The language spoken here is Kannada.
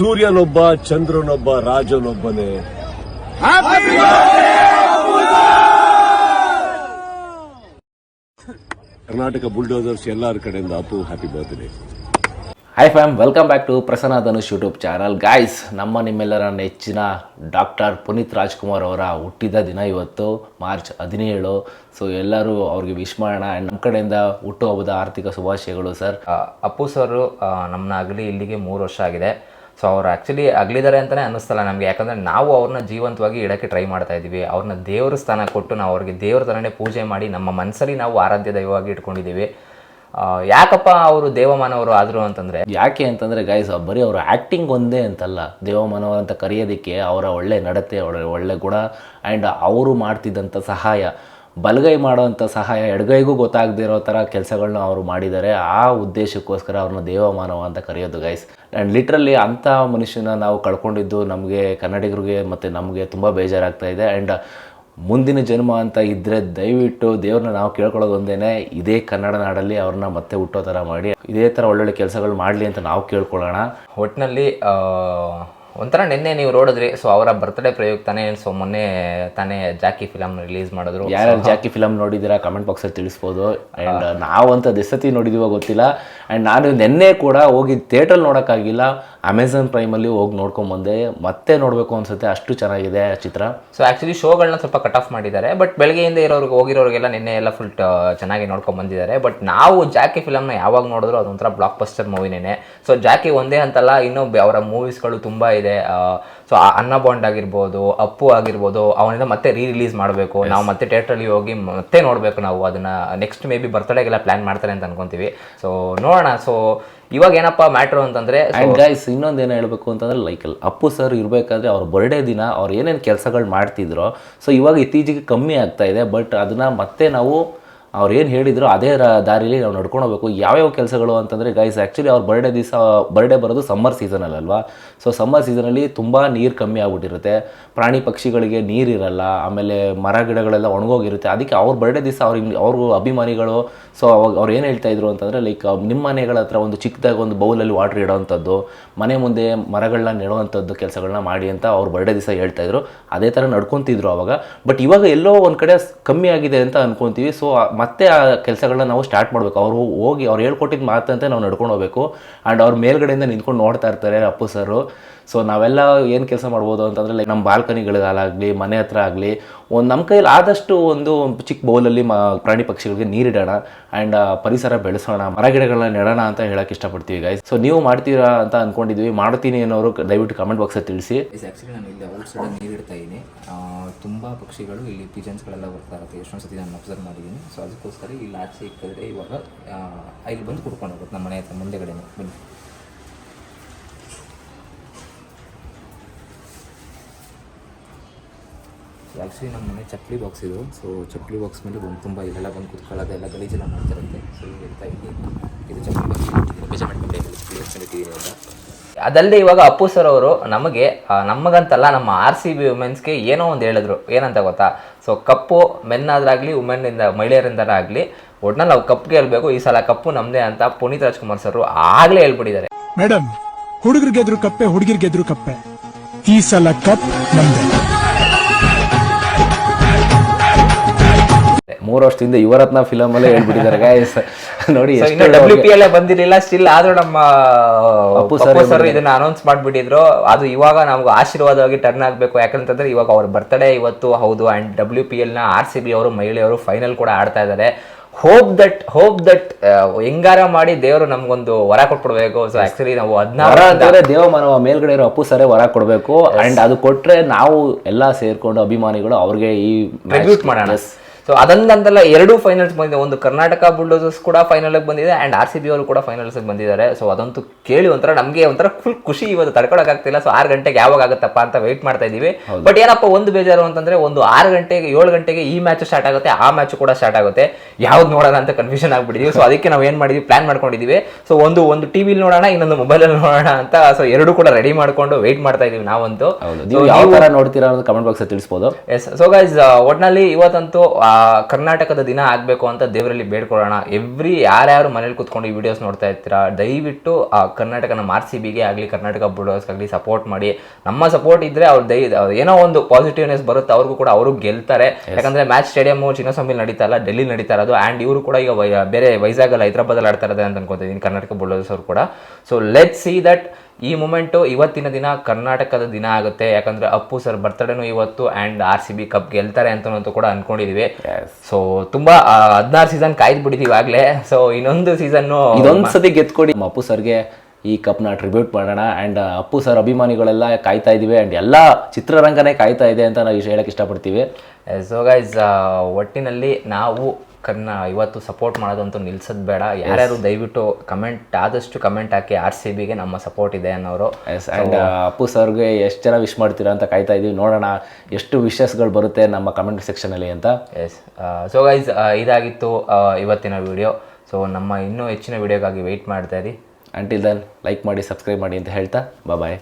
ಸೂರ್ಯನೊಬ್ಬ ಚಂದ್ರನೊಬ್ಬ ರಾಜನೊಬ್ಬನೇ. ಕರ್ನಾಟಕ ಬುಲ್ಡೋಸರ್ಸ್ ಎಲ್ಲರ ಕಡೆಯಿಂದ Appu happy birthday hi fam welcome back to Prasanna Dhanush YouTube channel guys ನಮ್ಮ ನಿಮ್ಮೆಲ್ಲರ ನೆಚ್ಚಿನ ಡಾಕ್ಟರ್ ಪುನೀತ್ ರಾಜ್ಕುಮಾರ್ ಅವರ ಹುಟ್ಟಿದ ದಿನ ಇವತ್ತು ಮಾರ್ಚ್ ಹದಿನೇಳು. ಸೊ ಎಲ್ಲರೂ ಅವ್ರಿಗೆ ವಿಶ್ ಮಾಡೋಣ. ಆ್ಯಂಡ್ ನಮ್ಮ ಕಡೆಯಿಂದ ಹುಟ್ಟುಹಬ್ಬದ ಆರ್ಥಿಕ ಶುಭಾಶಯಗಳು ಸರ್ ಅಪ್ಪು ಸರ್ ನಮ್ಮನ್ನ ಅಗಲಿ ಇಲ್ಲಿಗೆ ಮೂರು ವರ್ಷ ಆಗಿದೆ. ಸೊ ಅವ್ರು ಆ್ಯಕ್ಚುಲಿ ಅಗಲಿದ್ದಾರೆ ಅಂತಲೇ ಅನ್ನಿಸ್ತಲ್ಲ ನಮಗೆ. ಯಾಕಂದರೆ ನಾವು ಅವ್ರನ್ನ ಜೀವಂತವಾಗಿ ಇಡೋಕ್ಕೆ ಟ್ರೈ ಮಾಡ್ತಾ ಇದ್ದೀವಿ. ಅವ್ರನ್ನ ದೇವ್ರ ಸ್ಥಾನ ಕೊಟ್ಟು ನಾವು ಅವ್ರಿಗೆ ದೇವ್ರ ಥರನೇ ಪೂಜೆ ಮಾಡಿ ನಮ್ಮ ಮನಸ್ಸಲ್ಲಿ ನಾವು ಆರಾಧ್ಯ ದೈವವಾಗಿ ಇಟ್ಕೊಂಡಿದ್ದೀವಿ. ಯಾಕಪ್ಪ ಅವರು ದೇವಮಾನವರು ಆದರು ಅಂತಂದರೆ? ಯಾಕೆ ಅಂತಂದರೆ ಗೈಸ್ ಬರೀ ಅವರು ಆ್ಯಕ್ಟಿಂಗ್ ಒಂದೇ ಅಂತಲ್ಲ. ದೇವಮಾನವರು ಅಂತ ಕರೆಯೋದಕ್ಕೆ ಅವರ ಒಳ್ಳೆ ನಡತೆ ಒಳ್ಳೆ ಒಳ್ಳೆ ಗುಣ ಆ್ಯಂಡ್ ಅವರು ಮಾಡ್ತಿದ್ದಂಥ ಸಹಾಯ. ಬಲಗೈ ಮಾಡೋವಂಥ ಸಹಾಯ, ಎಡಗೈಗೂ ಗೊತ್ತಾಗದೇ ಇರೋ ಥರ ಕೆಲಸಗಳನ್ನ ಅವರು ಮಾಡಿದ್ದಾರೆ. ಆ ಉದ್ದೇಶಕ್ಕೋಸ್ಕರ ಅವ್ರನ್ನ ದೇವಮಾನವ ಅಂತ ಕರೆಯೋದು ಗೈಸ್ ಆ್ಯಂಡ್ ಲಿಟ್ರಲ್ಲಿ ಅಂಥ ಮನುಷ್ಯನ ನಾವು ಕಳ್ಕೊಂಡಿದ್ದು ನಮಗೆ, ಕನ್ನಡಿಗರಿಗೆ ಮತ್ತು ನಮಗೆ ತುಂಬ ಬೇಜಾರಾಗ್ತಾ ಇದೆ. ಆ್ಯಂಡ್ ಮುಂದಿನ ಜನ್ಮ ಅಂತ ಇದ್ದರೆ ದಯವಿಟ್ಟು ದೇವ್ರನ್ನ ನಾವು ಕೇಳ್ಕೊಳ್ಳೋದು ಒಂದೇನೆ, ಇದೇ ಕನ್ನಡ ನಾಡಲ್ಲಿ ಅವ್ರನ್ನ ಮತ್ತೆ ಹುಟ್ಟೋ ಥರ ಮಾಡಿ, ಇದೇ ಥರ ಒಳ್ಳೊಳ್ಳೆ ಕೆಲಸಗಳು ಮಾಡಲಿ ಅಂತ ನಾವು ಕೇಳ್ಕೊಳ್ಳೋಣ. ಒಟ್ಟಿನಲ್ಲಿ ಒಂಥರ ನಿನ್ನೆ ನೀವು ನೋಡಿದ್ರಿ ಸೊ ಅವರ ಬರ್ತ್ಡೇ ಪ್ರಯುಕ್ತಾನೆ ಸೊ ಮೊನ್ನೆ ತಾನೇ ಜಾಕಿ ಫಿಲಮ್ ರಿಲೀಸ್ ಮಾಡಿದ್ರು. ಯಾರ್ಯಾರು ಜಾಕಿ ಫಿಲಮ್ ನೋಡಿದ್ದೀರಾ ಕಮೆಂಟ್ ಬಾಕ್ಸಲ್ಲಿ ತಿಳಿಸ್ಬೋದು. ಆ್ಯಂಡ್ ನಾವಂತ ದಿಸತಿ ನೋಡಿದೀವೋ ಗೊತ್ತಿಲ್ಲ. ಆ್ಯಂಡ್ ನಾನು ನಿನ್ನೆ ಕೂಡ ಹೋಗಿ ಥಿಯೇಟ್ರಲ್ಲಿ ನೋಡೋಕ್ಕಾಗಿಲ್ಲ. ಅಮೆಝಾನ್ ಪ್ರೈಮಲ್ಲಿ ಹೋಗಿ ನೋಡ್ಕೊಂಬಂದೆ, ಮತ್ತೆ ನೋಡಬೇಕು ಅನ್ಸುತ್ತೆ, ಅಷ್ಟು ಚೆನ್ನಾಗಿದೆ ಆ ಚಿತ್ರ. ಸೊ ಆ್ಯಕ್ಚುಲಿ ಶೋಗಳನ್ನ ಸ್ವಲ್ಪ ಕಟ್ ಆಫ್ ಮಾಡಿದ್ದಾರೆ ಬಟ್ ಬೆಳಗ್ಗೆಯಿಂದ ಇರೋರಿಗೆ, ಹೋಗಿರೋರಿಗೆಲ್ಲ ನಿನ್ನೆ ಎಲ್ಲ ಫುಲ್ ಚೆನ್ನಾಗಿ ನೋಡ್ಕೊಂಬಂದಿದ್ದಾರೆ. ಬಟ್ ನಾವು ಜಾಕಿ ಫಿಲಮ್ನ ಯಾವಾಗ ನೋಡಿದ್ರು ಅದೊಂಥರ ಬ್ಲಾಕ್ ಬಸ್ಟರ್ ಮೂವಿನೇ ಸೊ ಜಾಕಿ ಒಂದೇ ಅಂತಲ್ಲ, ಇನ್ನೂ ಅವರ ಮೂವೀಸ್ಗಳು ತುಂಬ ಇದೆ. ಸೊ ಆ ಅನ್ನ ಬಾಂಡ್ ಆಗಿರ್ಬೋದು ಅಪ್ಪು ಆಗಿರ್ಬೋದು ಅವನಿಂದ ಮತ್ತೆ ರೀ ರಿಲೀಸ್ ಮಾಡಬೇಕು ನಾವು ಮತ್ತೆ ಥಿಯೇಟ್ರಲ್ಲಿ ಹೋಗಿ ಮತ್ತೆ ನೋಡಬೇಕು ನಾವು. ಅದನ್ನು ನೆಕ್ಸ್ಟ್ ಮೇ ಬಿ ಬರ್ತ್ಡೇಗೆಲ್ಲ ಪ್ಲ್ಯಾನ್ ಮಾಡ್ತಾರೆ ಅಂತ ಅನ್ಕೊಂತೀವಿ. ಸೊ ನೋಡೋಣ. ಸೊ ಇವಾಗ ಏನಪ್ಪ ಮ್ಯಾಟ್ರು ಅಂತಂದ್ರೆ ಗೈಸ್ ಇನ್ನೊಂದು ಏನು ಹೇಳಬೇಕು ಅಂತಂದ್ರೆ ಲೈಕ್ ಅಪ್ಪು ಸರ್ ಇರಬೇಕಾದ್ರೆ ಅವ್ರ ಬರ್ಡೇ ದಿನ ಅವ್ರು ಏನೇನು ಕೆಲಸಗಳು ಮಾಡ್ತಿದ್ರು ಸೊ ಇವಾಗ ಇತ್ತೀಚೆಗೆ ಕಮ್ಮಿ ಆಗ್ತಾ ಇದೆ ಬಟ್ ಅದನ್ನು ಮತ್ತೆ ನಾವು ಅವ್ರು ಏನು ಹೇಳಿದ್ರು ಅದೇ ರ- ದಾರಿಲಿ ನಾವು ನಡ್ಕೊಂಡು ಹೋಗಬೇಕು ಯಾವ್ಯಾವ ಕೆಲಸಗಳು ಅಂತಂದರೆ ಗೈಸ್ ಆ್ಯಕ್ಚುಲಿ ಅವ್ರ ಬರ್ಡೇ ದಿವಸ ಬರ್ಡೇ ಬರೋದು ಸಮ್ಮರ್ ಸೀಸನಲ್ಲಲ್ವಾ ಸೊ ಸಮ್ಮರ್ ಸೀಸನಲ್ಲಿ ತುಂಬ ನೀರು ಕಮ್ಮಿ ಆಗ್ಬಿಟ್ಟಿರುತ್ತೆ. ಪ್ರಾಣಿ ಪಕ್ಷಿಗಳಿಗೆ ನೀರಿರಲ್ಲ ಆಮೇಲೆ ಮರ ಗಿಡಗಳೆಲ್ಲ ಒಣಗೋಗಿರುತ್ತೆ. ಅದಕ್ಕೆ ಅವ್ರ ಬರ್ಡೇ ದಿವಸ ಅವ್ರಿಗೆ ಅವ್ರಿಗೂ ಅಭಿಮಾನಿಗಳು ಸೊ ಅವಾಗ ಅವ್ರು ಏನು ಹೇಳ್ತಾ ಇದ್ರು ಅಂತಂದರೆ ಲೈಕ್ ನಿಮ್ಮ ಮನೆಗಳ ಹತ್ರ ಒಂದು ಚಿಕ್ಕದಾಗಿ ಒಂದು ಬೌಲಲ್ಲಿ ವಾಟರ್ ಇಡೋವಂಥದ್ದು ಮನೆ ಮುಂದೆ ಮರಗಳನ್ನ ನೆಡುವಂಥದ್ದು ಕೆಲಸಗಳನ್ನ ಮಾಡಿ ಅಂತ ಅವ್ರ ಬರ್ಡೇ ದಿವಸ ಹೇಳ್ತಾ ಇದ್ರು. ಅದೇ ಥರ ನಡ್ಕೊತಿದ್ರು ಅವಾಗ. ಬಟ್ ಇವಾಗ ಎಲ್ಲೋ ಒಂದು ಕಡೆ ಕಮ್ಮಿ ಆಗಿದೆ ಅಂತ ಅನ್ಕೊತೀವಿ. ಸೊ ಮತ್ತೆ ಆ ಕೆಲಸಗಳನ್ನ ನಾವು ಸ್ಟಾರ್ಟ್ ಮಾಡಬೇಕು. ಅವರು ಹೋಗಿ, ಅವ್ರು ಹೇಳ್ಕೊಟ್ಟಿದ್ದು ಮಾತಂತೆ ನಾವು ನಡ್ಕೊಂಡು ಹೋಗಬೇಕು. ಆ್ಯಂಡ್ ಅವ್ರ ಮೇಲ್ಗಡೆಯಿಂದ ನಿಂತ್ಕೊಂಡು ನೋಡ್ತಾ ಇರ್ತಾರೆ ಅಪ್ಪು ಸರು ಸೊ ನಾವೆಲ್ಲ ಏನು ಕೆಲಸ ಮಾಡ್ಬೋದು ಅಂತಂದರೆ ಲೈಕ್ ನಮ್ಮ ಬಾಲ್ಕನಿಗಳಿಗಾಗಲಿ ಮನೆ ಹತ್ರ ಆಗಲಿ ಒಂದು ನಮ್ಮ ಕೈಯಲ್ಲಿ ಆದಷ್ಟು ಒಂದು ಚಿಕ್ಕ ಬೌಲಲ್ಲಿ ಮ, ಪ್ರಾಣಿ ಪಕ್ಷಿಗಳಿಗೆ ನೀರಿಡೋಣ ಆ್ಯಂಡ್ ಪರಿಸರ ಬೆಳೆಸೋಣ ಮರ ಗಿಡಗಳನ್ನ ನೆಡೋಣ ಅಂತ ಹೇಳಕ್ಕೆ ಇಷ್ಟಪಡ್ತೀವಿ ಗೈಸ್ ಸೊ ನೀವು ಮಾಡ್ತೀರಾ ಅಂತ ಅಂದ್ಕೊಂಡಿದ್ವಿ ಮಾಡ್ತೀನಿ ಅನ್ನೋರು ದಯವಿಟ್ಟು ಕಮೆಂಟ್ ಬಾಕ್ಸಲ್ಲಿ ತಿಳಿಸಿ. ಆ್ಯಕ್ಚುಲಿ ನಾನು ಇಲ್ಲಿ ಔಟ್ ಸೈಡ್ ನೀರು ಇಡ್ತಾ ಇದ್ದೀನಿ. ತುಂಬ ಪಕ್ಷಿಗಳು ಇಲ್ಲಿ ಪಿಜನ್ಸ್ಗಳೆಲ್ಲ ಬರ್ತಾ ಇರುತ್ತೆ. ಎಷ್ಟೊಂದು ಸತಿ ನಾನು ಅಬ್ಸರ್ವ್ ಮಾಡಿದ್ದೀನಿ. ಸೊ ಅದಕ್ಕೋಸ್ಕರ ಇಲ್ಲಿ ಆಚೆ ಇಕ್ಕಿದ್ರೆ ಇವಾಗ ಇಲ್ಲಿ ಬಂದು ಕುಡ್ಕೊಂಡು ಹೋಗುತ್ತೆ ನಮ್ಮ ಮನೆ ಹತ್ರ ಮುಂದೆಗಡೆನೆ ಬನ್ನಿ. ಆ್ಯಕ್ಚುಲಿ ನಮ್ಮ ಮನೆ ಚಪ್ಪಲಿ ಬಾಕ್ಸ್ ಇದು. ಸೊ ಚಪ್ಪಲಿ ಬಾಕ್ಸ್ ಮೇಲೆ ಬಂದು ತುಂಬ ಇಲ್ಲೆಲ್ಲ ಬಂದು ಕುತ್ಕೊಳ್ಳೋದು ಎಲ್ಲ ಗಲೀಜೆಲ್ಲ ಮಾಡ್ತಿರುತ್ತೆ. ಸೊ ಇರ್ತಾ ಇಲ್ಲಿ ಇದು. ಚಪ್ಪಲಿ ಬಾಕ್ಸ್ ಅಂತ ಅದಲ್ಲದೆ ಇವಾಗ ಅಪ್ಪು ಸರ್ ಅವರು ನಮಗೆ ನಮಗಂತಲ್ಲ ನಮ್ಮ ಆರ್ ಸಿ ಬಿ ವುಮೆನ್ಸ್ಗೆ ಏನೋ ಒಂದು ಹೇಳಿದ್ರು. ಏನಂತ ಗೊತ್ತಾ? ಸೊ ಕಪ್ಪು ಮೆನ್ ಆದ್ರಾಗಲಿ ವುಮೆನ್ ಇಂದ ಮಹಿಳೆಯರಿಂದ ಆಗಲಿ, ಒಟ್ನಲ್ಲಿ ನಾವು ಕಪ್ ಗೆಲ್ಬೇಕು ಈ ಸಲ ಕಪ್ಪು ನಮ್ದೇ ಅಂತ ಪುನೀತ್ ರಾಜ್ಕುಮಾರ್ ಸರ್ ಆಗ್ಲೇ ಹೇಳ್ಬಿಟ್ಟಿದ್ದಾರೆ. ಮೇಡಮ್ ಹುಡುಗರು ಗೆದ್ರು ಕಪ್ಪೆ, ಹುಡುಗಿರ್ ಗೆದ್ರು ಕಪ್ಪೆ. ಈ ಸಲ ಕಪ್ ನಮ್ದೆ. ಮೂರು ವರ್ಷದಿಂದ ಯುವರತ್ನ ಫಿಲಮಲ್ಲೇ ಹೇಳ್ಬಿಟ್ಟಿದ್ದಾರೆ ಗಾಯಸ್ ನೋಡಿ ಡಬ್ಲ್ಯೂ ಪಿ ಎಲ್ ಬಂದಿರಲಿಲ್ಲ ಸ್ಟಿಲ್ ಆದ್ರೂ ನಮ್ಮ ಅಪ್ಪು ಸರ್ ಇದನ್ನ ಅನೌನ್ಸ್ ಮಾಡ್ಬಿಟ್ಟಿದ್ರು. ಅದು ಇವಾಗ ನಮ್ಗೆ ಆಶೀರ್ವಾದವಾಗಿ ಟರ್ನ್ ಆಗ್ಬೇಕು ಯಾಕಂತಂದ್ರೆ ಇವಾಗ ಅವ್ರ ಬರ್ತ್ಡೇ ಇವತ್ತು ಹೌದು ಅಂಡ್ ಡಬ್ಲ್ಯೂ ಪಿ ಎಲ್ನ ಆರ್ ಸಿ ಬಿ ಅವರು ಮಹಿಳೆಯರು ಫೈನಲ್ ಕೂಡ ಆಡ್ತಾ ಇದ್ದಾರೆ. ಹೋಪ್ ದಟ್ ಹೋಪ್ ದಟ್ ಹೆಂಗಾರ ಮಾಡಿ ದೇವರು ನಮ್ಗೊಂದು ವರ ಕೊಟ್ಬಿಡ್ಬೇಕು. ಸೊ ಆಕ್ಚುಲಿ ನಾವು ಹದಿನಾರು ಮನವ ದೇವಮಾನವ ಮೇಲ್ಗಡೆ ಇರೋ ಅಪ್ಪು ಸರೇ ವರ ಕೊಡಬೇಕು. ಅಂಡ್ ಅದು ಕೊಟ್ರೆ ನಾವು ಎಲ್ಲ ಸೇರ್ಕೊಂಡು ಅಭಿಮಾನಿಗಳು ಅವ್ರಿಗೆ ಈ ಟ್ರಿಬ್ಯೂಟ್ ಮಾಡೋಣ. ಸೊ ಅದೊಂದಂತಲ್ಲ ಎರಡು ಫೈನಲ್ಸ್ ಬಂದಿದೆ. ಒಂದು ಕರ್ನಾಟಕ ಬುಲ್ಡೋಸಸ್ ಕೂಡ ಫೈನಲ್ ಬಂದಿದೆ ಅಂಡ್ ಆರ್ ಸಿ ಬಿ ಅವರು ಕೂಡ ಫೈನಲ್ಸ್ ಬಂದಿದ್ದಾರೆ. ಸೊ ಅದಂತೂ ಕೇಳಿ ಒಂಥರ ನಮಗೆ ಒಂಥರ ಫುಲ್ ಖುಷಿ ಇವತ್ತು ತಡ್ಕೊಳಕ್ಕಾಗ್ತಿಲ್ಲ ಸೊ ಆರು ಗಂಟೆಗೆ ಯಾವಾಗ ಆಗುತ್ತಪ್ಪ ಅಂತ ವೆಯ್ಟ್ ಮಾಡ್ತಾ ಇದ್ದೀವಿ. ಬಟ್ ಏನಪ್ಪ ಒಂದು ಬೇಜಾರು ಅಂತಂದ್ರೆ ಒಂದು ಆರು ಗಂಟೆಗೆ ಏಳು ಗಂಟೆಗೆ ಈ ಮ್ಯಾಚ್ ಸ್ಟಾರ್ಟ್ ಆಗುತ್ತೆ ಆ ಮ್ಯಾಚ್ ಕೂಡ ಸ್ಟಾರ್ಟ್ ಆಗುತ್ತೆ. ಯಾವ್ದು ನೋಡೋಣ ಅಂತ ಕನ್ಫ್ಯೂಷನ್ ಆಗಿಬಿಟ್ಟಿದ್ವಿ. ಸೊ ಅದಕ್ಕೆ ನಾವು ಏನ್ ಮಾಡಿದ್ವಿ? ಪ್ಲಾನ್ ಮಾಡ್ಕೊಂಡಿದೀವಿ. ಸೊ ಒಂದು ಒಂದು ಟಿವಿಲಿ ನೋಡೋಣ ಇನ್ನೊಂದು ಮೊಬೈಲಲ್ಲಿ ನೋಡೋಣ ಅಂತ ಸೊ ಎರಡು ಕೂಡ ರೆಡಿ ಮಾಡ್ಕೊಂಡು ವೆಯ್ಟ್ ಮಾಡ್ತಾ ಇದೀವಿ ನಾವಂತೂ. ನೀವು ಯಾವ ತರ ನೋಡ್ತೀರಾ ಅನ್ನೋದು ಕಮೆಂಟ್ ಬಾಕ್ಸ್ ತಿಳಿಸ್ಬೋದು. ಎಸ್ ಸೊ ಗೈಸ್ ಒಟ್ನಲ್ಲಿ ಇವತ್ತಂತೂ ಕರ್ನಾಟಕದ ದಿನ ಆಗಬೇಕು ಅಂತ ದೇವರಲ್ಲಿ ಬೇಡ್ಕೊಳ್ಳೋಣ. ಎವ್ರಿ ಯಾರ್ಯಾರು ಮನೇಲಿ ಕೂತ್ಕೊಂಡು ಈ ವಿಡಿಯೋಸ್ ನೋಡ್ತಾ ಇರ್ತೀರಾ ದಯವಿಟ್ಟು ಆ ಕರ್ನಾಟಕ ನಮ್ಮ ಆರ್ ಸಿ ಬಿಗೆ ಆಗಲಿ ಕರ್ನಾಟಕ ಬುಡೋಸ್ಗಾಗಲಿ ಆಗಲಿ ಸಪೋರ್ಟ್ ಮಾಡಿ. ನಮ್ಮ ಸಪೋರ್ಟ್ ಇದ್ರೆ ಅವ್ರು ದಯ ಏನೋ ಒಂದು ಪಾಸಿಟಿವ್ನೆಸ್ ಬರುತ್ತೆ ಅವ್ರಿಗೂ ಕೂಡ ಅವರು ಗೆಲ್ತಾರೆ. ಯಾಕಂದರೆ ಮ್ಯಾಚ್ ಸ್ಟೇಡಿಯಂ ಚಿನ್ನಸ್ವಾಮಿ ನಡೀತಾ ಇಲ್ಲ ಡೆಲ್ಲಿ ನಡೀತಾ ಇರೋದು ಆ್ಯಂಡ್ ಇವರು ಕೂಡ ಈಗ ಬೇರೆ ವೈಜಾಗಲ್ಲಿ ಹೈದರಾಬಾದಲ್ಲಿ ಆಡ್ತಾ ಇರೋದೇ ಅಂತ ಅನ್ಕೋತಿದ್ದೀನಿ ಕರ್ನಾಟಕ ಬುಲ್ಡೋಸ್ ಅವರು ಕೂಡ. ಸೊ ಲೆಟ್ ಸಿ ದಟ್ ಈ ಮೂಮೆಂಟು ಇವತ್ತಿನ ದಿನ ಕರ್ನಾಟಕದ ದಿನ ಆಗುತ್ತೆ. ಯಾಕಂದ್ರೆ ಅಪ್ಪು ಸರ್ ಬರ್ತಡೇನು ಇವತ್ತು and R C B cup ಗೆಲ್ತಾರೆ ಅಂತ ಕೂಡ ಅನ್ಕೊಂಡಿದೀವಿ. ಸೊ ತುಂಬಾ ಹದಿನಾರು ಸೀಸನ್ ಕಾಯ್ದು ಬಿಟ್ಟಿದೀವಿ ಆಗ್ಲೇ. ಸೊ ಇನ್ನೊಂದು ಸೀಸನ್ ಇದೊಂದು ಸತಿ ಗೆದ್ಕೊಡಿ. ಅಪ್ಪು ಸರ್ಗೆ ಈ ಕಪ್ನ ಟ್ರಿಬ್ಯೂಟ್ ಮಾಡೋಣ. ಆ್ಯಂಡ್ ಅಪ್ಪು ಸರ್ ಅಭಿಮಾನಿಗಳೆಲ್ಲ ಕಾಯ್ತಾ ಇದೀವಿ. ಆ್ಯಂಡ್ ಎಲ್ಲ ಚಿತ್ರರಂಗನೇ ಕಾಯ್ತಾ ಇದೆ ಅಂತ ನಾವು ಹೇಳಕ್ಕೆ ಇಷ್ಟಪಡ್ತೀವಿ. ಸೊ ಗೈಸ್ ಒಟ್ಟಿನಲ್ಲಿ ನಾವು ಕರ್ನಾ ಇವತ್ತು ಸಪೋರ್ಟ್ ಮಾಡೋದಂತೂ ನಿಲ್ಸೋದು ಬೇಡ. ಯಾರ್ಯಾರು ದಯವಿಟ್ಟು ಕಮೆಂಟ್ ಆದಷ್ಟು ಕಮೆಂಟ್ ಹಾಕಿ ಆರ್ ಸಿ ಬಿಗೆ ನಮ್ಮ ಸಪೋರ್ಟ್ ಇದೆ ಅನ್ನೋರು. ಎಸ್ ಆ್ಯಂಡ್ ಅಪ್ಪು ಸರ್ಗೆ ಎಷ್ಟು ಜನ ವಿಶ್ ಮಾಡ್ತೀರಾ ಅಂತ ಕಾಯ್ತಾ ಇದ್ದೀವಿ ನೋಡೋಣ ಎಷ್ಟು ವಿಶಸ್ಗಳು ಬರುತ್ತೆ ನಮ್ಮ ಕಮೆಂಟ್ ಸೆಕ್ಷನಲ್ಲಿ ಅಂತ. ಎಸ್ ಸೊ ಗೈಸ್ ಇದಾಗಿತ್ತು ಇವತ್ತಿನ ವಿಡಿಯೋ ಸೊ ನಮ್ಮ ಇನ್ನೂ ಹೆಚ್ಚಿನ ವಿಡಿಯೋಗಾಗಿ ವೆಯ್ಟ್ ಮಾಡ್ತಾ ಇರಿ. ಅಂಟಿಲ್ ದನ್ ಲೈಕ್ ಮಾಡಿ ಸಬ್ಸ್ಕ್ರೈಬ್ ಮಾಡಿ ಅಂತ ಹೇಳ್ತಾ ಬಾಯ್